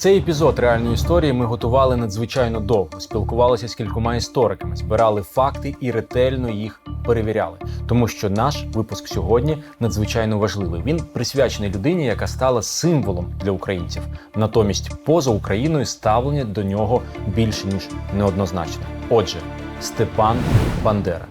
Цей епізод реальної історії ми готували надзвичайно довго, спілкувалися з кількома істориками, збирали факти і ретельно їх перевіряли. Тому що наш випуск сьогодні надзвичайно важливий. Він присвячений людині, яка стала символом для українців. Натомість, поза Україною ставлення до нього більше ніж неоднозначне. Отже, Степан Бандера.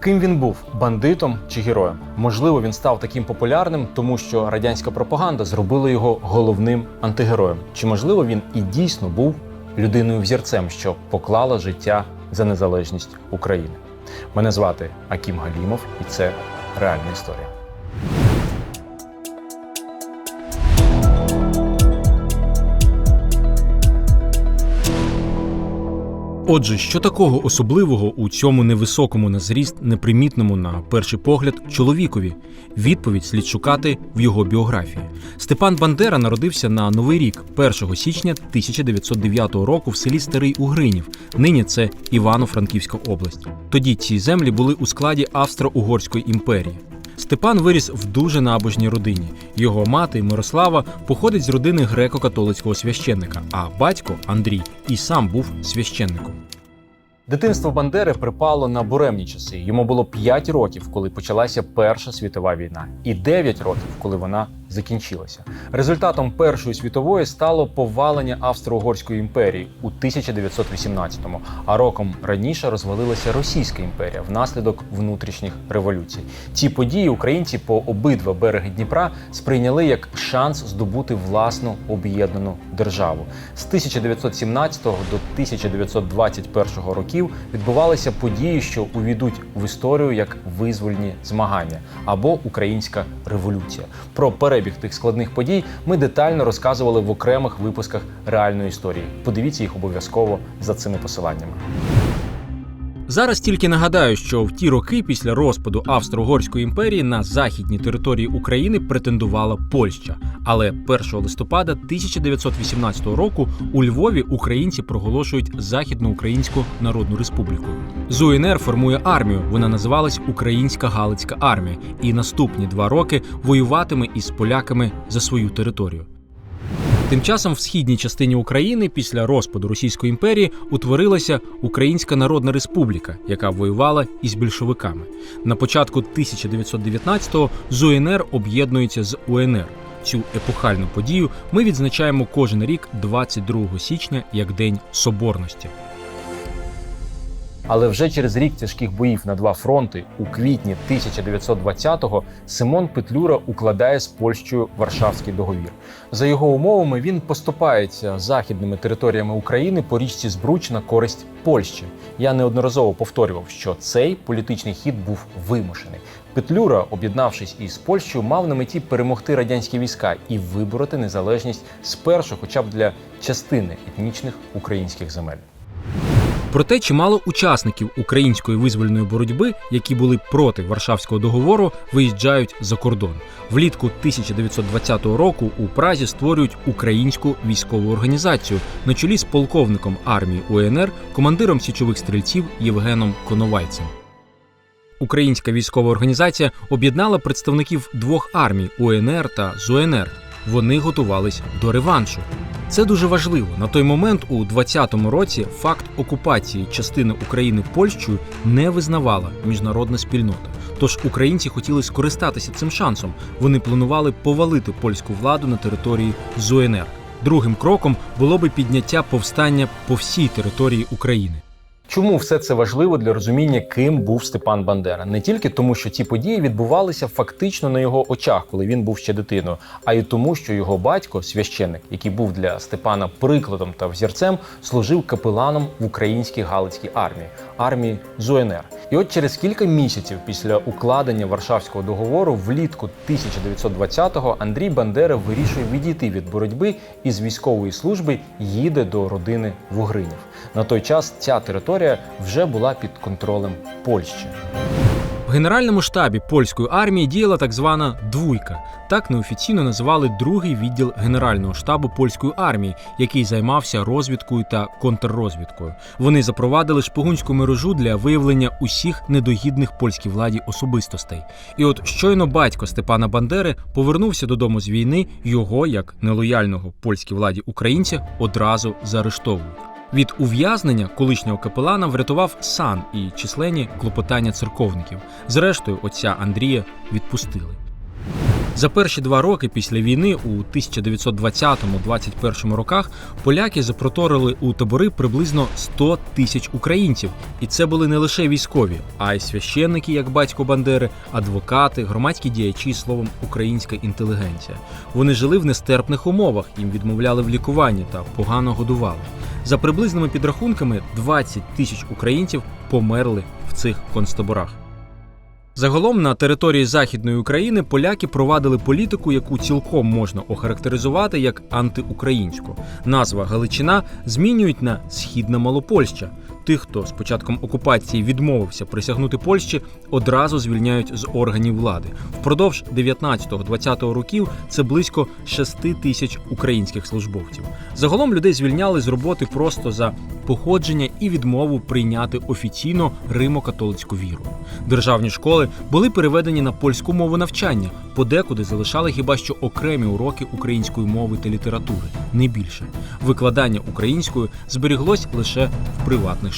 Ким він був бандитом чи героєм? Можливо, він став таким популярним, тому що радянська пропаганда зробила його головним антигероєм. Чи можливо він і дійсно був людиною взірцем, що поклала життя за незалежність України? Мене звати Акім Галімов, і це реальна історія. Отже, що такого особливого у цьому невисокому на зріст, непримітному на перший погляд чоловікові? Відповідь слід шукати в його біографії. Степан Бандера народився на Новий рік 1 січня 1909 року в селі Старий Угринів. Нині це Івано-Франківська область. Тоді ці землі були у складі Австро-Угорської імперії. Степан виріс в дуже набожній родині. Його мати Мирослава походить з родини греко-католицького священника, а батько Андрій і сам був священником. Дитинство Бандери припало на буремні часи. Йому було 5 років, коли почалася Перша світова війна, і 9 років, коли вона закінчилася. Результатом Першої світової стало повалення Австро-Угорської імперії у 1918-му, а роком раніше розвалилася Російська імперія внаслідок внутрішніх революцій. Ці події українці по обидва береги Дніпра сприйняли як шанс здобути власну об'єднану державу. З 1917 до 1921 років відбувалися події, що увійдуть в історію як визвольні змагання або українська революція. Про перебіг тих складних подій ми детально розказували в окремих випусках реальної історії. Подивіться їх обов'язково за цими посиланнями. Зараз тільки нагадаю, що в ті роки після розпаду Австро-Угорської імперії на західній території України претендувала Польща. Але 1 листопада 1918 року у Львові українці проголошують Західноукраїнську Народну Республіку. З формує армію. Вона називалась Українська Галицька армія, і наступні два роки воюватиме із поляками за свою територію. Тим часом в східній частині України після розпаду Російської імперії утворилася Українська Народна Республіка, яка воювала із більшовиками. На початку 1919-го з УНР об'єднується з УНР. Цю епохальну подію ми відзначаємо кожен рік 22 січня як День Соборності. Але вже через рік тяжких боїв на два фронти у квітні 1920-го Симон Петлюра укладає з Польщею Варшавський договір. За його умовами він поступається західними територіями України по річці Збруч на користь Польщі. Я неодноразово повторював, що цей політичний хід був вимушений. Петлюра, об'єднавшись із Польщею, мав на меті перемогти радянські війська і вибороти незалежність спершу, хоча б для частини етнічних українських земель. Проте чимало учасників української визвольної боротьби, які були проти Варшавського договору, виїжджають за кордон. Влітку 1920 року у Празі створюють українську військову організацію на чолі з полковником армії УНР, командиром січових стрільців Євгеном Коновальцем. Українська військова організація об'єднала представників двох армій УНР та ЗУНР. Вони готувались до реваншу. Це дуже важливо. На той момент, у 20-му році, факт окупації частини України Польщею не визнавала міжнародна спільнота. Тож українці хотіли скористатися цим шансом. Вони планували повалити польську владу на території ЗУНР. Другим кроком було би підняття повстання по всій території України. Чому все це важливо для розуміння, ким був Степан Бандера? Не тільки тому, що ці події відбувалися фактично на його очах, коли він був ще дитиною, а й тому, що його батько, священник, який був для Степана прикладом та взірцем, служив капеланом в українській галицькій армії армії ЗУНР. І от через кілька місяців після укладення Варшавського договору, влітку 1920-го Андрій Бандера вирішує відійти від боротьби і з військової служби їде до родини Вугринів. На той час ця територія вже була під контролем Польщі. В генеральному штабі польської армії діяла так звана двуйка. Так неофіційно називали другий відділ Генерального штабу польської армії, який займався розвідкою та контррозвідкою. Вони запровадили шпигунську мережу для виявлення усіх недогідних польській владі особистостей. І от щойно батько Степана Бандери повернувся додому з війни, його, як нелояльного польській владі українця, одразу заарештовують. Від ув'язнення колишнього капелана врятував сан і численні клопотання церковників. Зрештою, отця Андрія відпустили. За перші два роки після війни, у 1920-21 роках, поляки запроторили у табори приблизно 100 тисяч українців, і це були не лише військові, а й священники, як батько Бандери, адвокати, громадські діячі, словом, українська інтелігенція. Вони жили в нестерпних умовах, їм відмовляли в лікуванні та погано годували. За приблизними підрахунками, 20 тисяч українців померли в цих концтаборах. Загалом на території Західної України поляки провадили політику, яку цілком можна охарактеризувати як антиукраїнську. Назва Галичина змінюють на Східна Малопольща. Тих, хто з початком окупації відмовився присягнути Польщі, одразу звільняють з органів влади. Впродовж 19-20 років це близько 6 тисяч українських службовців. Загалом людей звільняли з роботи просто за походження і відмову прийняти офіційно римо-католицьку віру. Державні школи були переведені на польську мову навчання, подекуди залишали хіба що окремі уроки української мови та літератури, не більше. Викладання українською зберіглось лише в приватних.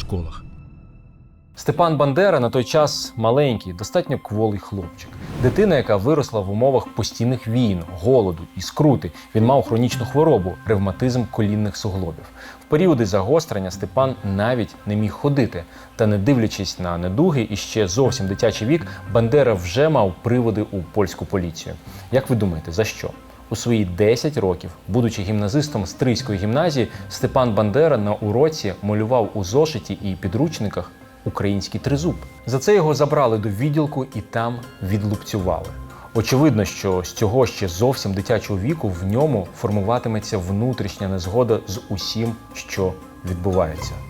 Степан Бандера на той час маленький, достатньо кволий хлопчик. Дитина, яка виросла в умовах постійних війн, голоду і скрути. Він мав хронічну хворобу, ревматизм колінних суглобів. В періоди загострення Степан навіть не міг ходити. Та не дивлячись на недуги і ще зовсім дитячий вік, Бандера вже мав приводи у польську поліцію. Як ви думаєте, за що? У свої 10 років, будучи гімназистом Стрийської гімназії, Степан Бандера на уроці малював у зошиті і підручниках український тризуб. За це його забрали до відділку і там відлупцювали. Очевидно, що з цього ще зовсім дитячого віку в ньому формуватиметься внутрішня незгода з усім, що відбувається.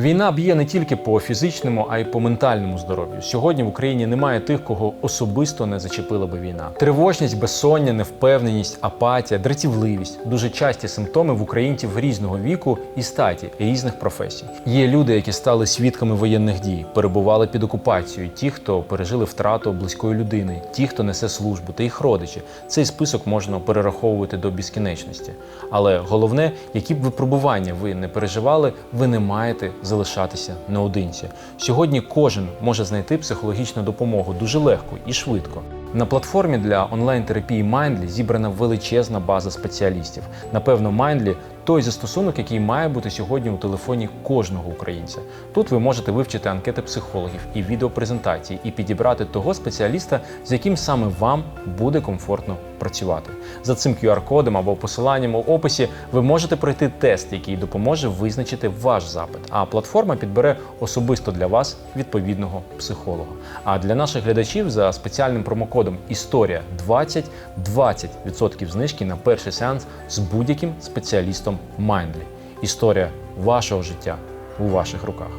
Війна б'є не тільки по фізичному, а й по ментальному здоров'ю. Сьогодні в Україні немає тих, кого особисто не зачепила би війна. Тривожність, безсоння, невпевненість, апатія, дратівливість дуже часті симптоми в українців різного віку і статі, різних професій. Є люди, які стали свідками воєнних дій, перебували під окупацією, ті, хто пережили втрату близької людини, ті, хто несе службу, та їх родичі. Цей список можна перераховувати до безкінечності. Але головне, які б випробування ви не переживали, ви не маєте залишатися наодинці. Сьогодні кожен може знайти психологічну допомогу дуже легко і швидко. На платформі для онлайн-терапії Mindly зібрана величезна база спеціалістів. Напевно, Mindly – той застосунок, який має бути сьогодні у телефоні кожного українця. Тут ви можете вивчити анкети психологів і відеопрезентації і підібрати того спеціаліста, з яким саме вам буде комфортно працювати. За цим QR-кодом або посиланням у описі ви можете пройти тест, який допоможе визначити ваш запит. А платформа підбере особисто для вас відповідного психолога. А для наших глядачів за спеціальним промокодом Історія 20 20% знижки на перший сеанс з будь-яким спеціалістом Mindly. Історія вашого життя у ваших руках.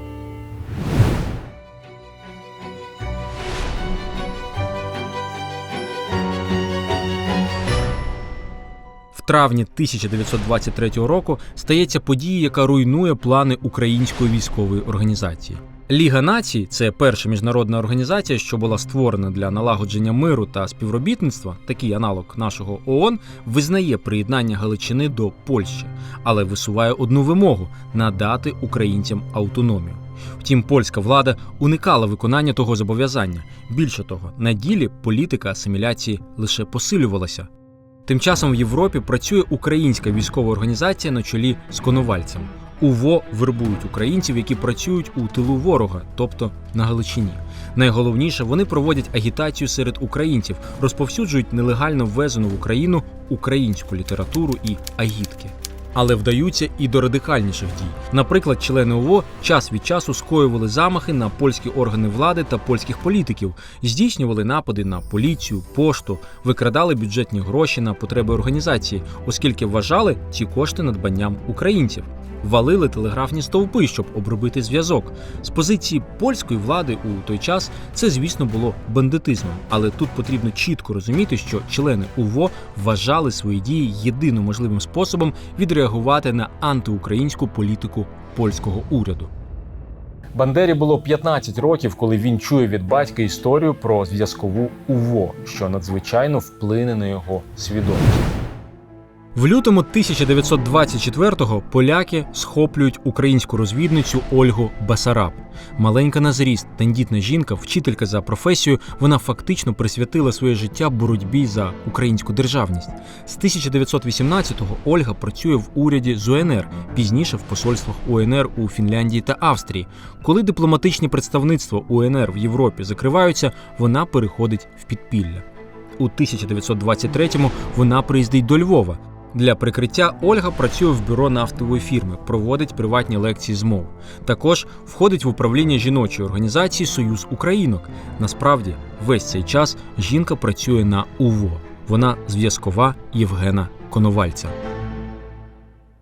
Травні 1923 року стається подія, яка руйнує плани української військової організації. Ліга націй це перша міжнародна організація, що була створена для налагодження миру та співробітництва, такий аналог нашого ООН, визнає приєднання Галичини до Польщі, але висуває одну вимогу надати українцям автономію. Втім, польська влада уникала виконання того зобов'язання. Більше того, на ділі політика асиміляції лише посилювалася. Тим часом в Європі працює українська військова організація на чолі з Коновальцем. УВО вербують українців, які працюють у тилу ворога, тобто на Галичині. Найголовніше, вони проводять агітацію серед українців, розповсюджують нелегально ввезену в Україну українську літературу і агітки. Але вдаються і до радикальніших дій. Наприклад, члени ОВО час від часу скоювали замахи на польські органи влади та польських політиків, здійснювали напади на поліцію, пошту, викрадали бюджетні гроші на потреби організації, оскільки вважали ці кошти надбанням українців. Валили телеграфні стовпи, щоб обробити зв'язок. З позиції польської влади у той час це, звісно, було бандитизмом, але тут потрібно чітко розуміти, що члени УВО вважали свої дії єдиним можливим способом відреагувати на антиукраїнську політику польського уряду. Бандері було 15 років, коли він чує від батька історію про зв'язкову УВО, що надзвичайно вплине на його свідомість. В лютому 1924-го поляки схоплюють українську розвідницю Ольгу Басараб. Маленька на зріст, тендітна жінка, вчителька за професією, вона фактично присвятила своє життя боротьбі за українську державність. З 1918-го Ольга працює в уряді з УНР, пізніше в посольствах УНР у Фінляндії та Австрії. Коли дипломатичні представництва УНР в Європі закриваються, вона переходить в підпілля. У 1923-му вона приїздить до Львова. Для прикриття Ольга працює в бюро нафтової фірми, проводить приватні лекції з мов. Також входить в управління жіночої організації Союз Українок. Насправді, весь цей час жінка працює на УВО. Вона зв'язкова Євгена Коновальця.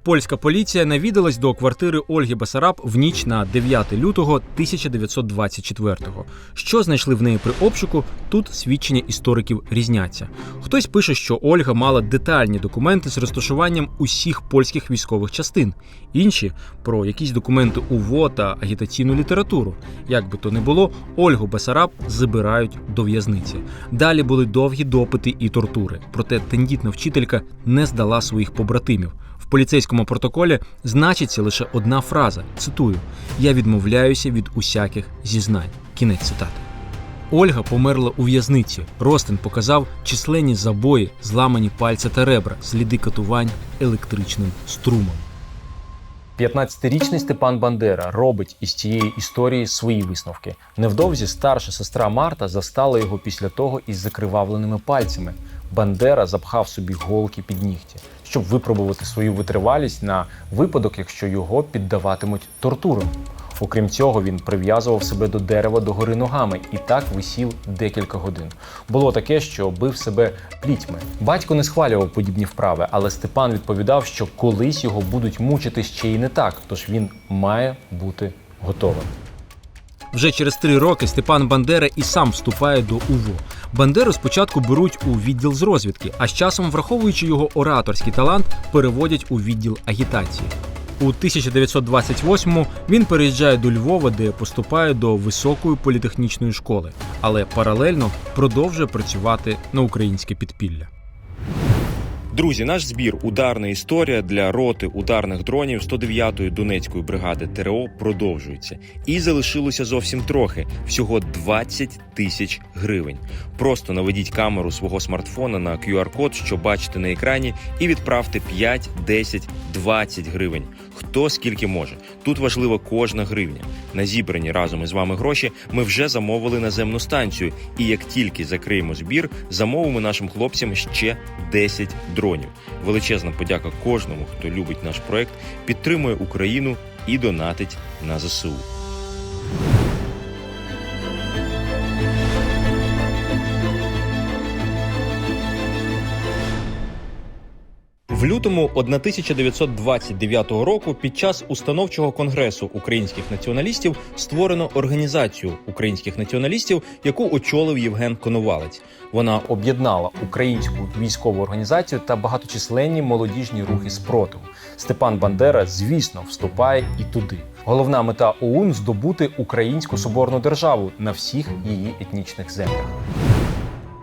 Польська поліція навідалась до квартири Ольги Басараб в ніч на 9 лютого 1924-го. Що знайшли в неї при обшуку? Тут свідчення істориків різняться. Хтось пише, що Ольга мала детальні документи з розташуванням усіх польських військових частин, інші про якісь документи УВО та агітаційну літературу. Як би то не було, Ольгу Басараб забирають до в'язниці. Далі були довгі допити і тортури. Проте тендітна вчителька не здала своїх побратимів. Поліцейському протоколі значиться лише одна фраза: цитую: Я відмовляюся від усяких зізнань. Кінець цитати. Ольга померла у в'язниці. Ростин показав численні забої, зламані пальця та ребра, сліди катувань електричним струмом. 15-річний Степан Бандера робить із цієї історії свої висновки. Невдовзі старша сестра Марта застала його після того із закривавленими пальцями. Бандера запхав собі голки під нігті, щоб випробувати свою витривалість на випадок, якщо його піддаватимуть тортурам. Окрім цього, він прив'язував себе до дерева догори ногами і так висів декілька годин. Було таке, що бив себе плітьми. Батько не схвалював подібні вправи, але Степан відповідав, що колись його будуть мучити ще й не так, тож він має бути готовим. Вже через три роки Степан Бандера і сам вступає до УВО. Бандеру спочатку беруть у відділ з розвідки, а з часом, враховуючи його ораторський талант, переводять у відділ агітації. У 1928-му він переїжджає до Львова, де поступає до високої політехнічної школи, але паралельно продовжує працювати на українське підпілля. Друзі, наш збір Ударна історія для роти ударних дронів 109-ї Донецької бригади ТРО продовжується. І залишилося зовсім трохи всього 20 тисяч гривень. Просто наведіть камеру свого смартфона на QR-код, що бачите на екрані, і відправте 5, 10, 20 гривень. Хто скільки може. Тут важлива кожна гривня. На зібрані разом із вами гроші ми вже замовили наземну станцію. І як тільки закриємо збір, замовимо нашим хлопцям ще 10 дронів. Величезна подяка кожному, хто любить наш проект, підтримує Україну і донатить на ЗСУ. В лютому 1929 року під час установчого конгресу українських націоналістів створено організацію українських націоналістів, яку очолив Євген Коновалець. Вона Об'єднала українську військову організацію та багаточисленні молодіжні рухи спротиву. Степан Бандера, звісно, вступає і туди. Головна мета ОУН здобути українську соборну державу на всіх її етнічних землях.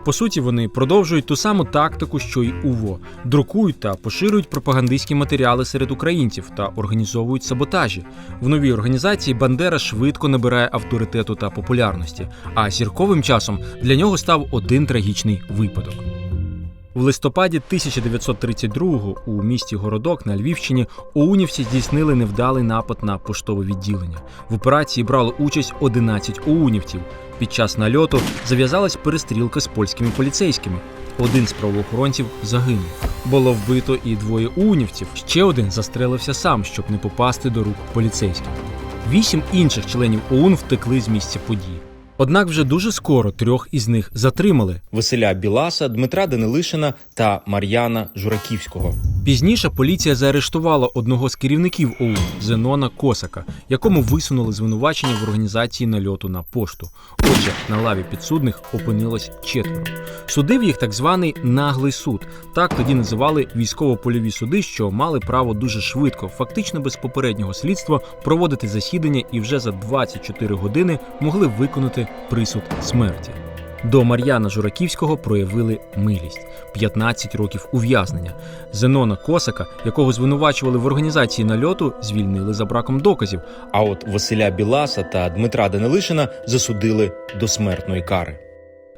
По суті, вони продовжують ту саму тактику, що й УВО, друкують та поширюють пропагандистські матеріали серед українців та організовують саботажі. В новій організації Бандера швидко набирає авторитету та популярності. А зірковим часом для нього став один трагічний випадок. В листопаді 1932-го у місті Городок на Львівщині оунівці здійснили невдалий напад на поштове відділення. В операції брали участь 11 оунівців. Під час нальоту зав'язалась перестрілка з польськими поліцейськими. Один з правоохоронців загинув. Було вбито і двоє унівців. Ще один застрелився сам, щоб не попасти до рук поліцейських. Вісім інших членів ОУН втекли з місця події. Однак вже дуже скоро трьох із них затримали. Василя Біласа, Дмитра Данилишина та Мар'яна Жураківського. Пізніше поліція заарештувала одного з керівників ОУН Зенона Косака, якому висунули звинувачення в організації нальоту на пошту. Отже, на лаві підсудних опинилось четверо. Судив їх так званий наглий суд. Так тоді називали військово-польові суди, що мали право дуже швидко, фактично без попереднього слідства, проводити засідання і вже за 24 години могли виконати присуд смерті. До Мар'яна Жураківського проявили милість 15 років ув'язнення. Зенона Косака, якого звинувачували в організації нальоту, звільнили за браком доказів. А от Василя Біласа та Дмитра Данилишина засудили до смертної кари.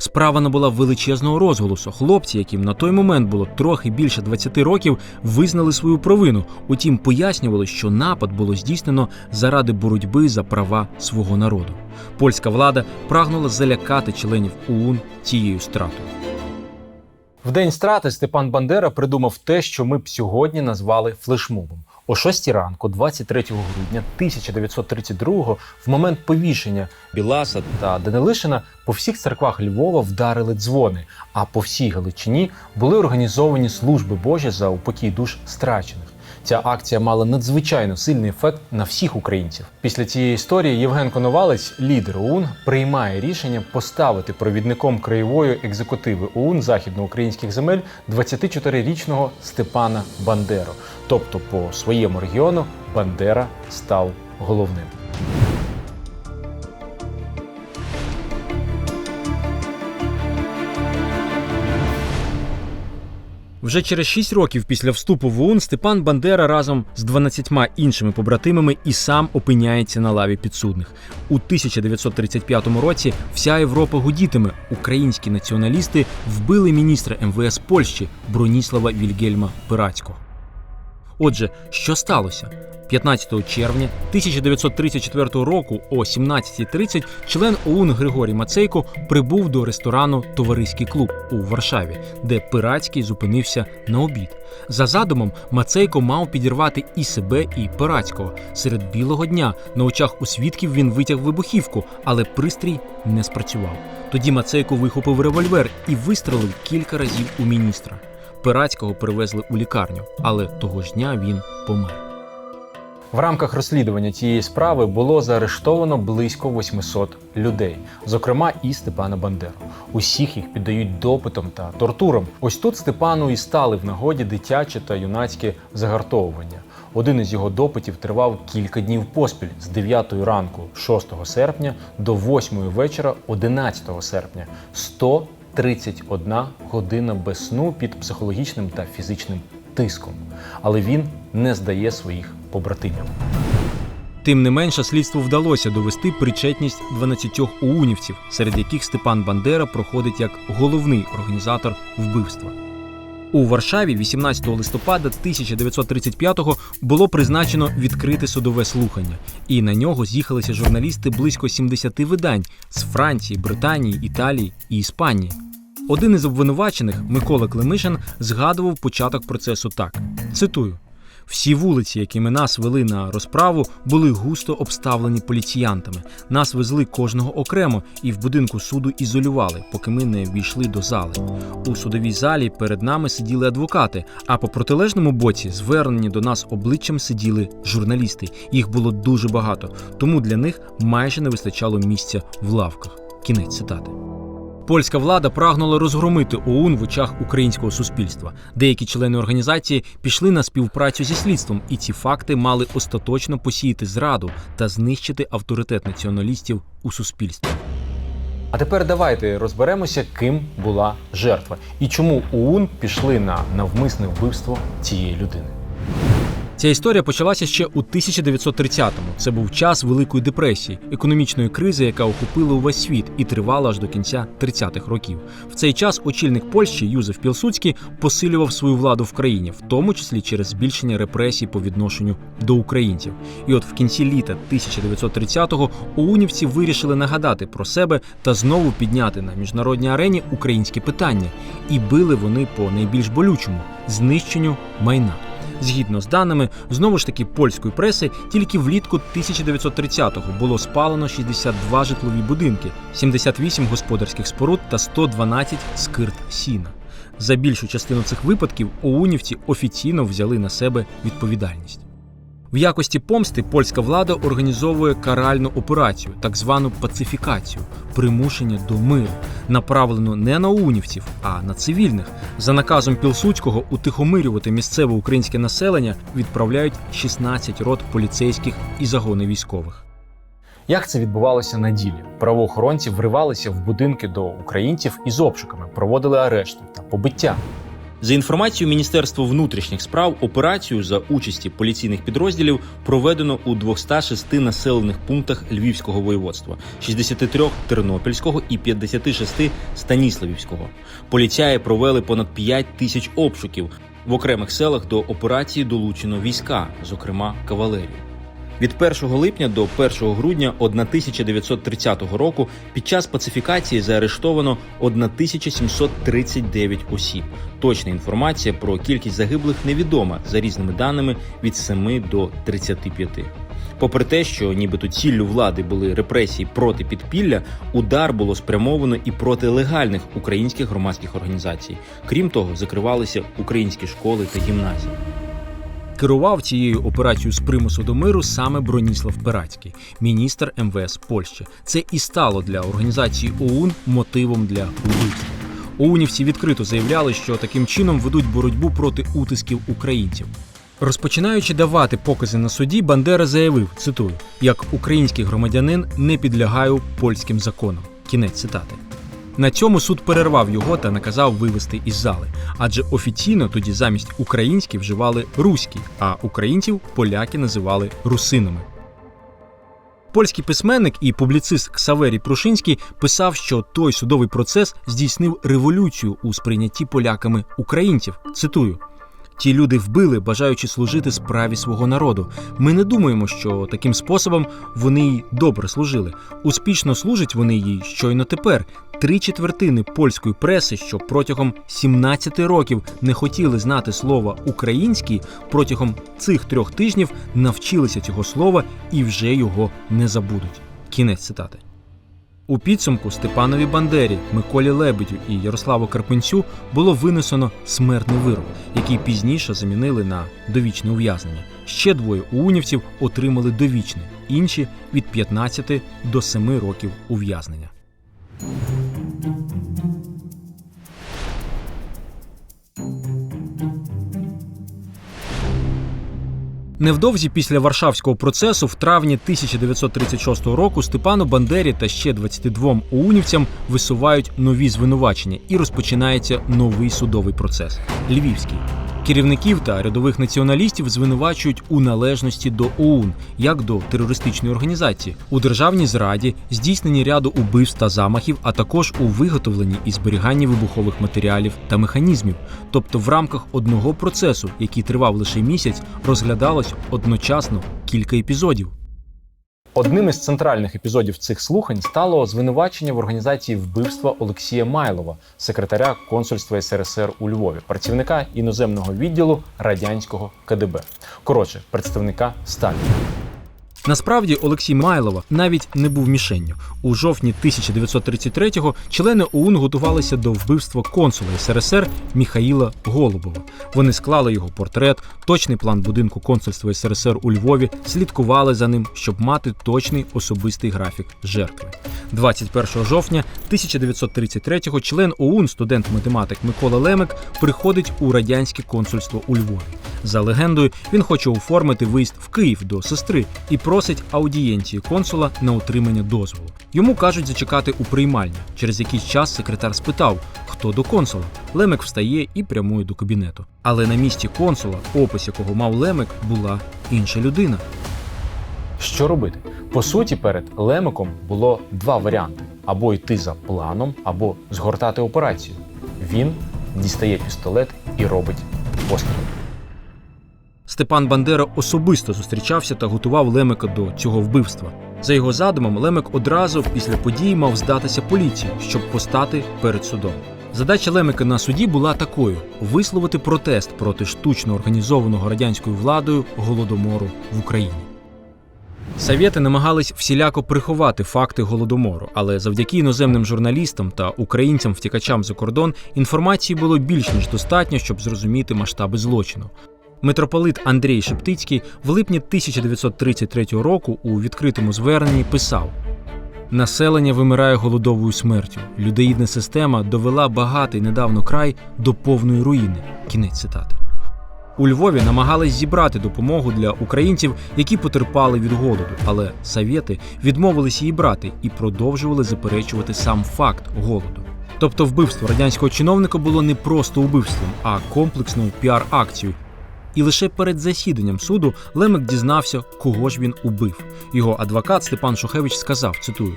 Справа набула величезного розголосу. Хлопці, яким на той момент було трохи більше 20 років, визнали свою провину. Утім, пояснювали, що напад було здійснено заради боротьби за права свого народу. Польська влада прагнула залякати членів ОУН цією стратою. В день страти Степан Бандера придумав те, що ми б сьогодні назвали флешмобом. О 6 ранку, 23 грудня 1932-го, в момент повішення Біласа та Данилишина по всіх церквах Львова вдарили дзвони, а по всій Галичині були організовані служби Божі за упокій душ страчених. Ця акція мала надзвичайно сильний ефект на всіх українців. Після цієї історії Євген Коновалець, лідер ОУН, приймає рішення поставити провідником краєвої екзекутиви ОУН західноукраїнських земель 24-річного Степана Бандеру. Тобто, по своєму регіону Бандера став головним. Вже через 6 років після вступу в ОУН Степан Бандера разом з 12 іншими побратимами і сам опиняється на лаві підсудних. У 1935 році вся Європа гудітиме. Українські націоналісти вбили міністра МВС Польщі Броніслава Вільгельма Пирацького. Отже, що сталося? 15 червня 1934 року о 17.30 член ОУН Григорій Мацейко прибув до ресторану Товариський клуб у Варшаві, де Пирацький зупинився на обід. За задумом, Мацейко мав підірвати і себе, і Пирацького. Серед білого дня на очах у свідків він витяг вибухівку, але пристрій не спрацював. Тоді Мацейко вихопив револьвер і вистрелив кілька разів у міністра. Пирацького перевезли у лікарню, але того ж дня він помер. В рамках розслідування цієї справи було заарештовано близько 800 людей, зокрема і Степана Бандеру. Усіх їх піддають допитам та тортурам. Ось тут Степану і стали в нагоді дитяче та юнацьке загартовування. Один із його допитів тривав кілька днів поспіль з 9 ранку 6 серпня до 8 вечора 11 серпня. 131 година без сну під психологічним та фізичним тиском. Але він не здає своїх побратимів. Тим не менше, слідству вдалося довести причетність 12 уунівців, серед яких Степан Бандера проходить як головний організатор вбивства. У Варшаві 18 листопада 1935-го було призначено відкрите судове слухання, і на нього з'їхалися журналісти близько 70 видань з Франції, Британії, Італії і Іспанії. Один із обвинувачених, Микола Климишин, згадував початок процесу так: цитую. Всі вулиці, якими нас вели на розправу, були густо обставлені поліціянтами. Нас везли кожного окремо і в будинку суду ізолювали, поки ми не війшли до зали. У судовій залі перед нами сиділи адвокати, а по протилежному боці, звернені до нас обличчям, сиділи журналісти. Їх було дуже багато, тому для них майже не вистачало місця в лавках. Кінець цитати. Польська влада прагнула розгромити ОУН в очах українського суспільства. Деякі члени організації пішли на співпрацю зі слідством, і ці факти мали остаточно посіяти зраду та знищити авторитет націоналістів у суспільстві. А тепер давайте розберемося, ким була жертва і чому ОУН пішли на навмисне вбивство цієї людини. Ця історія почалася ще у 1930-му. Це був час Великої депресії, економічної кризи, яка охопила увесь світ і тривала аж до кінця 30-х років. В цей час очільник Польщі Юзеф Пілсуцький посилював свою владу в країні, в тому числі через збільшення репресій по відношенню до українців. І от в кінці літа 1930-го оунівці вирішили нагадати про себе та знову підняти на міжнародній арені українське питання. І били вони по найбільш болючому знищенню майна. Згідно з даними, знову ж таки польської преси, тільки влітку 1930-го було спалено 62 житлові будинки, 78 господарських споруд та 112 скирт сіна. За більшу частину цих випадків оунівці офіційно взяли на себе відповідальність. В якості помсти польська влада організовує каральну операцію, так звану пацифікацію, примушення до миру, направлену не на унівців, а на цивільних. За наказом Пілсудського утихомирювати місцеве українське населення відправляють 16 рот поліцейських і загони військових. Як це відбувалося на ділі? Правоохоронці вривалися в будинки до українців із обшуками, проводили арешти та побиття. За інформацією Міністерства внутрішніх справ, операцію за участі поліційних підрозділів проведено у 206 населених пунктах Львівського воєводства, 63 Тернопільського і 56 Станіславівського. Поліцяї провели понад 5 тисяч обшуків. В окремих селах до операції долучено війська, зокрема кавалерію. Від 1 липня до 1 грудня 1930 року під час пацифікації заарештовано 1739 осіб. Точна інформація про кількість загиблих невідома за різними даними від 7 до 35. Попри те, що нібито ціллю влади були репресії проти підпілля, удар було спрямовано і проти легальних українських громадських організацій. Крім того, закривалися українські школи та гімназії. Керував цією операцією з примусу до миру саме Броніслав Перацький, міністр МВС Польщі. Це і стало для організації ОУН мотивом для вбивства. ОУНівці відкрито заявляли, що таким чином ведуть боротьбу проти утисків українців. Розпочинаючи давати покази на суді, Бандера заявив: цитую: як український громадянин не підлягаю польським законам. Кінець цитати. На цьому суд перервав його та наказав вивести із зали, адже офіційно тоді замість український вживали руський, а українців поляки називали русинами. Польський письменник і публіцист Ксаверій Прушинський писав, що той судовий процес здійснив революцію у сприйнятті поляками українців. Цитую. Ті люди вбили, бажаючи служити справі свого народу. Ми не думаємо, що таким способом вони їй добре служили. Успішно служать вони їй щойно тепер. Три четвертини польської преси, що протягом 17 років не хотіли знати слова український, протягом цих трьох тижнів навчилися цього слова і вже його не забудуть. Кінець цитати. У підсумку Степанові Бандері, Миколі Лебедю і Ярославу Карпенцю було винесено смертний вирок, який пізніше замінили на довічне ув'язнення. Ще двоє уунівців отримали довічне, інші від 15 до 7 років ув'язнення. Невдовзі після Варшавського процесу в травні 1936 року Степану Бандері та ще 22 оунівцям висувають нові звинувачення і розпочинається новий судовий процес Львівський. Керівників та рядових націоналістів звинувачують у належності до ОУН як до терористичної організації, у державній зраді, здійсненні ряду убивств та замахів, а також у виготовленні і зберіганні вибухових матеріалів та механізмів. Тобто, в рамках одного процесу, який тривав лише місяць, розглядалось одночасно кілька епізодів. Одним із центральних епізодів цих слухань стало звинувачення в організації вбивства Олексія Майлова, секретаря консульства СРСР у Львові, працівника іноземного відділу радянського КДБ. Коротше, представника Сталіна. Насправді Олексій Майлова навіть не був мішенню. У жовтні 1933-го члени ОУН готувалися до вбивства консула СРСР Міхаїла Голубова. Вони склали його портрет, точний план будинку консульства СРСР у Львові, слідкували за ним, щоб мати точний особистий графік жертви. 21 жовтня 1933-го член ОУН, студент-математик Микола Лемик, приходить у радянське консульство у Львові. За легендою, він хоче оформити виїзд в Київ до сестри і просить аудієнції консула на отримання дозволу. Йому кажуть зачекати у приймальні. Через якийсь час секретар спитав, хто до консула. Лемик встає і прямує до кабінету. Але на місці консула, опис якого мав Лемик, була інша людина. Що робити? По суті, перед Лемиком було два варіанти: або йти за планом, або згортати операцію. Він дістає пістолет і робить постріл. Степан Бандера особисто зустрічався та готував Лемика до цього вбивства. За його задумом, Лемик одразу після події мав здатися поліції, щоб постати перед судом. Задача Лемика на суді була такою: висловити протест проти штучно організованого радянською владою голодомору в Україні. Совєти намагались всіляко приховати факти голодомору, але завдяки іноземним журналістам та українцям-втікачам за кордон інформації було більш ніж достатньо, щоб зрозуміти масштаби злочину. Митрополит Андрій Шептицький в липні 1933 року у відкритому зверненні писав: Населення вимирає голодовою смертю. Людоїдна система довела багатий недавно край до повної руїни. Кінець цитати. У Львові намагались зібрати допомогу для українців, які потерпали від голоду, але совєти відмовились її брати і продовжували заперечувати сам факт голоду. Тобто вбивство радянського чиновника було не просто убивством, а комплексною піар-акцією. І лише перед засіданням суду Лемик дізнався, кого ж він убив. Його адвокат Степан Шухевич сказав: цитую: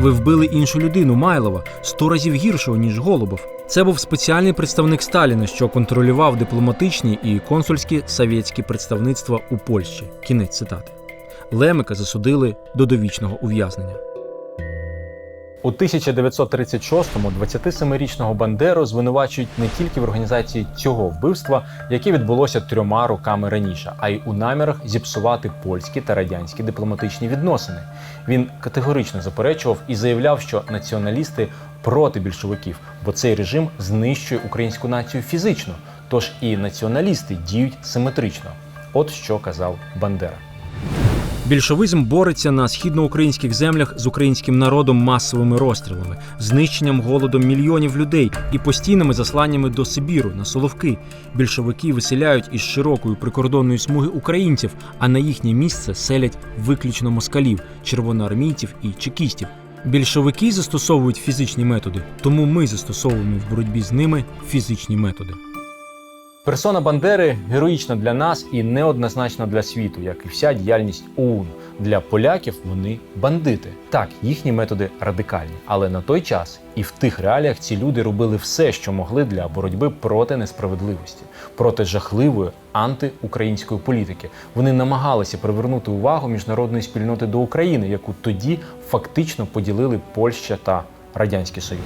Ви вбили іншу людину Майлова сто разів гіршого, ніж Голубов. Це був спеціальний представник Сталіна, що контролював дипломатичні і консульські совєтські представництва у Польщі. Кінець цитати. Лемика засудили до довічного ув'язнення. У 1936-му 27-річного Бандеру звинувачують не тільки в організації цього вбивства, яке відбулося трьома роками раніше, а й у намірах зіпсувати польські та радянські дипломатичні відносини. Він категорично заперечував і заявляв, що націоналісти проти більшовиків, бо цей режим знищує українську націю фізично. Тож і націоналісти діють симетрично. От що казав Бандера. Більшовизм бореться на східноукраїнських землях з українським народом масовими розстрілами, знищенням голодом мільйонів людей і постійними засланнями до Сибіру на Соловки. Більшовики виселяють із широкої прикордонної смуги українців, а на їхнє місце селять виключно москалів, червоноармійців і чекістів. Більшовики застосовують фізичні методи, тому ми застосовуємо в боротьбі з ними фізичні методи. Персона Бандери героїчна для нас і неоднозначна для світу, як і вся діяльність ОУН. Для поляків вони бандити. Так, їхні методи радикальні, але на той час і в тих реаліях ці люди робили все, що могли для боротьби проти несправедливості, проти жахливої антиукраїнської політики. Вони намагалися привернути увагу міжнародної спільноти до України, яку тоді фактично поділили Польща та Радянський Союз.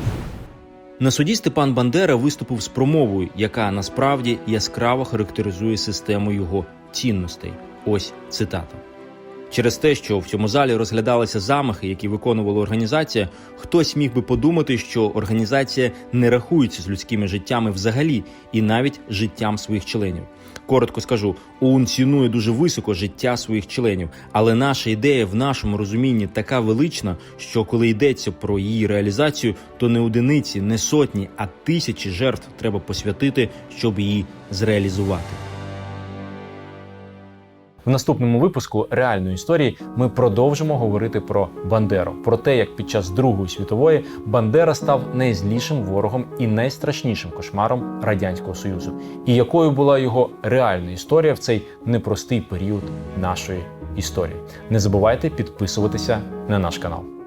На суді Степан Бандера виступив з промовою, яка насправді яскраво характеризує систему його цінностей. Ось цитата. Через те, що в цьому залі розглядалися замахи, які виконувала організація, хтось міг би подумати, що організація не рахується з людськими життями взагалі і навіть життям своїх членів. Коротко скажу, ОУН цінує дуже високо життя своїх членів, але наша ідея в нашому розумінні така велична, що коли йдеться про її реалізацію, то не одиниці, не сотні, а тисячі жертв треба посвятити, щоб її зреалізувати. В наступному випуску реальної історії ми продовжимо говорити про Бандеру, про те, як під час Другої світової Бандера став найзлішим ворогом і найстрашнішим кошмаром радянського союзу, і якою була його реальна історія в цей непростий період нашої історії. Не забувайте підписуватися на наш канал.